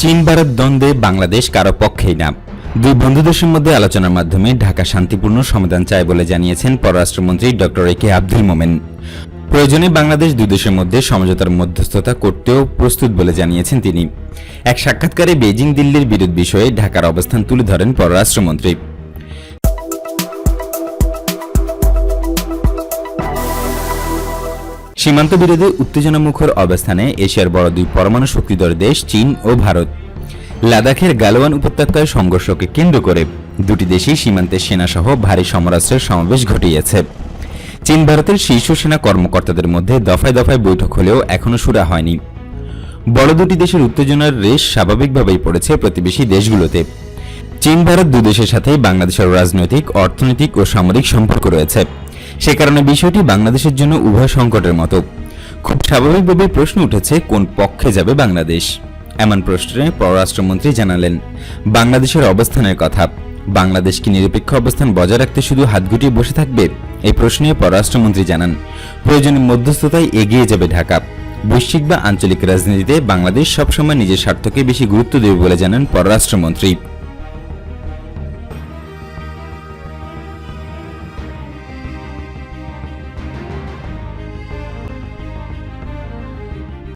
চীন ভারত দ্বন্দ্বে বাংলাদেশ কারও পক্ষেই না। দুই বন্ধু দেশের মধ্যে আলোচনার মাধ্যমে ঢাকা শান্তিপূর্ণ সমাধান চায় বলে জানিয়েছেন পররাষ্ট্রমন্ত্রী ডক্টর এ কে আব্দুল মোমেন। প্রয়োজনে বাংলাদেশ দুই দেশের মধ্যে সমঝোতার মধ্যস্থতা করতেও প্রস্তুত বলে জানিয়েছেন তিনি। এক সাক্ষাৎকারে বেজিং দিল্লির বিরোধ বিষয়ে ঢাকার অবস্থান তুলে ধরেন পররাষ্ট্রমন্ত্রী। সীমান্ত বিরোধে উত্তেজনামুখর অবস্থানে এশিয়ার বড় দুই পরমাণু শক্তিধর দেশ, চীন ও ভারত। লাদাখের গালোয়ান উপত্যকায় সংঘর্ষকে কেন্দ্র করে দুটি দেশই সীমান্তে সেনাসহ ভারী সমরাস্ত্রের সমাবেশ ঘটিয়েছে। চীন, ভারতের শীর্ষ সেনা কর্মকর্তাদের মধ্যে দফায় দফায় বৈঠক হলেও এখনও সুরা হয়নি। বড় দুটি দেশের উত্তেজনার রেশ স্বাভাবিকভাবেই পড়েছে প্রতিবেশী দেশগুলোতে। চীন, ভারত দু দেশের সাথেই বাংলাদেশের রাজনৈতিক, অর্থনৈতিক ও সামরিক সম্পর্ক রয়েছে। সে কারণে বিষয়টি বাংলাদেশের জন্য উভয় সংকটের মতো। খুব স্বাভাবিকভাবে প্রশ্ন উঠেছে, কোন পক্ষে যাবে বাংলাদেশ? এমন প্রশ্নে পররাষ্ট্রমন্ত্রী জানালেন, বাংলাদেশের অবস্থানের কথা। বাংলাদেশ কি নিরপেক্ষ অবস্থান বজায় রাখতে শুধু হাত গুটিয়ে বসে থাকবে? এই প্রশ্নে পররাষ্ট্রমন্ত্রী জানান, প্রয়োজনে মধ্যস্থতায় এগিয়ে যাবে ঢাকা। বৈশ্বিক বা আঞ্চলিক রাজনীতিতে বাংলাদেশ সবসময় নিজের স্বার্থকে বেশি গুরুত্ব দেবে বলে জানান পররাষ্ট্রমন্ত্রী।